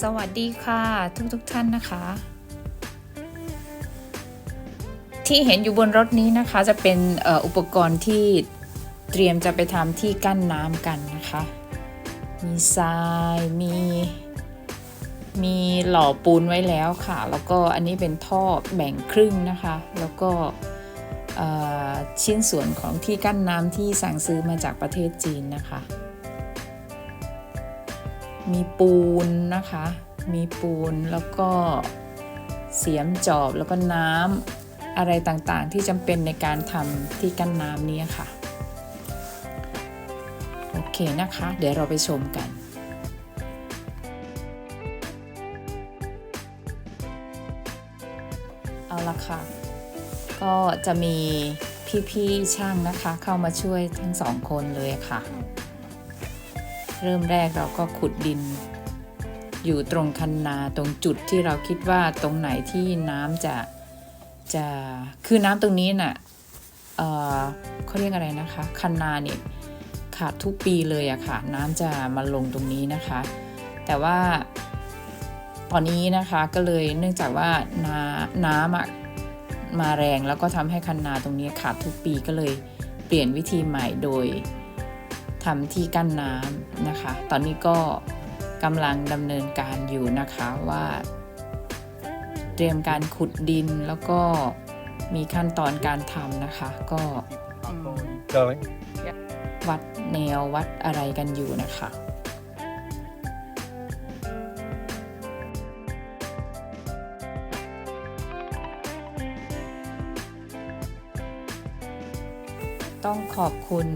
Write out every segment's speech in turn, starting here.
สวัสดีค่ะทุกทุกท่านนะคะ ที่เห็นอยู่บนรถนี้นะคะจะเป็นอ,อุปกรณ์ที่เตรียมจะไปทำที่กั้นน้ำกันนะคะ มีทรายมีมีหล่อปูนไว้แล้วค่ะ แล้วก็อันนี้เป็นท่อแบ่งครึ่งนะคะ แล้วก็ชิ้นส่วนของที่กั้นน้ำที่สั่งซื้อมาจากประเทศจีนนะคะ มีปูนนะคะ มีปูนแล้วก็เสียมจอบแล้วก็น้ำอะไรต่างๆ ที่จำเป็นในการทำที่กั้นน้ำนี้ค่ะ โอเคนะคะ เดี๋ยวเราไปชมกันเอาละค่ะ ก็จะมีพี่ๆช่างนะคะ เข้ามาช่วยทั้งสองคนเลยค่ะ เริ่มแรกเราก็ขุดดิน อยู่ตรงคันนาตรงจุดที่เราคิดว่าตรงไหนที่น้ำจะจะคือน้ำตรงนี้น่ะเเขาเรียกอะไรนะคะ คันนาเนี่ยขาดทุกปีเลยอะค่ะ น้ำจะมาลงตรงนี้นะคะ แต่ว่าตอนนี้นะคะก็เลยเนื่องจากว่านาน้ำมาแรงแล้วก็ทำให้คันนาตรงนี้ขาดทุกปีก็เลยเปลี่ยนวิธีใหม่โดย ทำที่กั้นน้ำนะคะ ตอนนี้ก็กำลังดำเนินการอยู่นะคะว่า เตรียมการขุดดินแล้วก็มีขั้นตอนการทำนะคะ ก็ Going. วัดแนววัดอะไรกันอยู่นะคะ ต้องขอบคุณ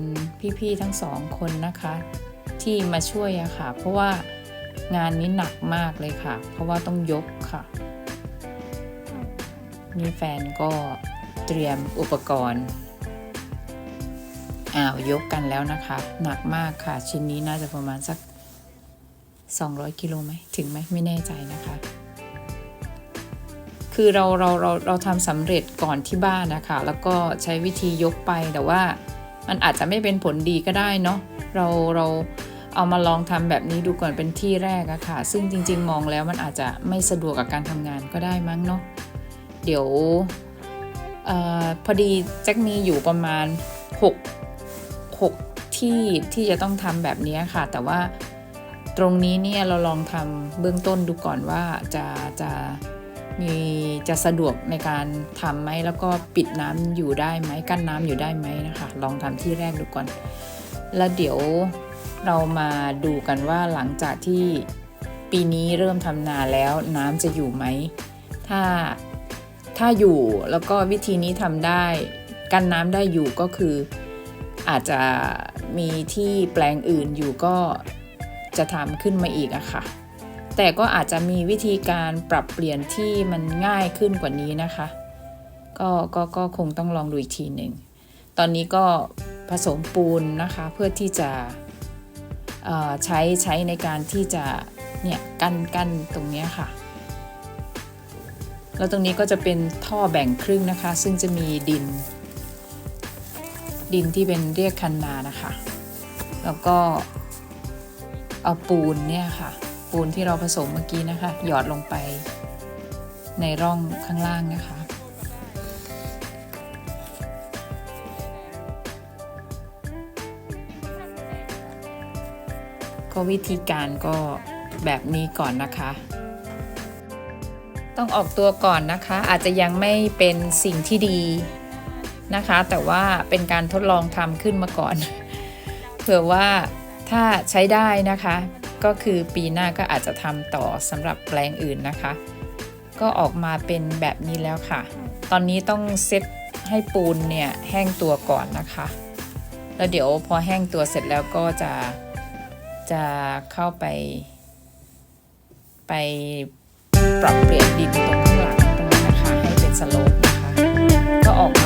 พี่ๆทั้งสองคนนะคะ ที่มาช่วยอะค่ะ เพราะว่างานนี้หนักมากเลยค่ะ เพราะว่าต้องยกค่ะ นี่แฟนก็เตรียมอุปกรณ์อ้าวยกกันแล้วนะคะ หนักมากค่ะ ชิ้นนี้น่าจะประมาณสัก 200 กิโลไหมถึงไหมไม่แน่ใจนะคะ คือเราเราเราเราทำสำเร็จก่อนที่บ้านนะคะแล้วก็ใช้วิธียกไปแต่ว่ามันอาจจะไม่เป็นผลดีก็ได้เนาะเราเราเอามาลองทำแบบนี้ดูก่อนเป็นที่แรกอะค่ะ ซึ่งจริง ๆ มองแล้วมันอาจจะไม่สะดวกกับการทำงานก็ได้มั้งเนาะเดี๋ยวออพอดีแจ็คมีอยู่ประมาณ 6 6 ที่ที่จะต้องทำแบบนี้ค่ะ แต่ว่าตรงนี้เนี่ยเราลองทำเบื้องต้นดูก่อนว่าจะจะ มีจะสะดวกในการทำไหมแล้วก็ปิดน้ำอยู่ได้ไหมกั้นน้ำอยู่ได้ไหมนะคะ ลองทำที่แรกดูก่อน แล้วเดี๋ยวเรามาดูกันว่าหลังจากที่ปีนี้เริ่มทำนาแล้วน้ำจะอยู่ไหม ถ้าถ้าอยู่แล้วก็วิธีนี้ทำได้กันน้ำได้อยู่ก็คือ อาจจะมีที่แปลงอื่นอยู่ก็จะทำขึ้นมาอีกอะค่ะ แต่ก็อาจจะมีวิธีการปรับเปลี่ยนที่มันง่ายขึ้นกว่านี้นะคะ ก็ก็ก็คงต้องลองดูอีกทีหนึ่ง ตอนนี้ก็ผสมปูนนะคะเพื่อที่จะใช้ใช้ในการที่จะเนี่ยกั้นกั้นตรงนี้ค่ะ แล้วตรงนี้ก็จะเป็นท่อแบ่งครึ่งนะคะ ซึ่งจะมีดิน ดินที่เป็นเรียกคันนานะคะ แล้วก็เอาปูนเนี่ยค่ะ ปูนที่เราผสมเมื่อกี้นะคะ หยอดลงไปในร่องข้างล่างนะคะ ก็วิธีการก็แบบนี้ก่อนนะคะ ต้องออกตัวก่อนนะคะ อาจจะยังไม่เป็นสิ่งที่ดีนะคะ แต่ว่าเป็นการทดลองทำขึ้นมาก่อน เผื่อว่าถ้าใช้ได้นะคะ ก็คือปีหน้าก็อาจจะทำต่อสำหรับแปลงอื่นนะคะ ก็ออกมาเป็นแบบนี้แล้วค่ะ ตอนนี้ต้องเซตให้ปูนเนี่ยแห้งตัวก่อนนะคะ แล้วเดี๋ยวพอแห้งตัวเสร็จแล้วก็จะจะเข้าไป ไปปรับเปลี่ยนดินตรงข้างหลังตรงนี้นะคะให้เป็นสโลปนะคะ ก็ออกมา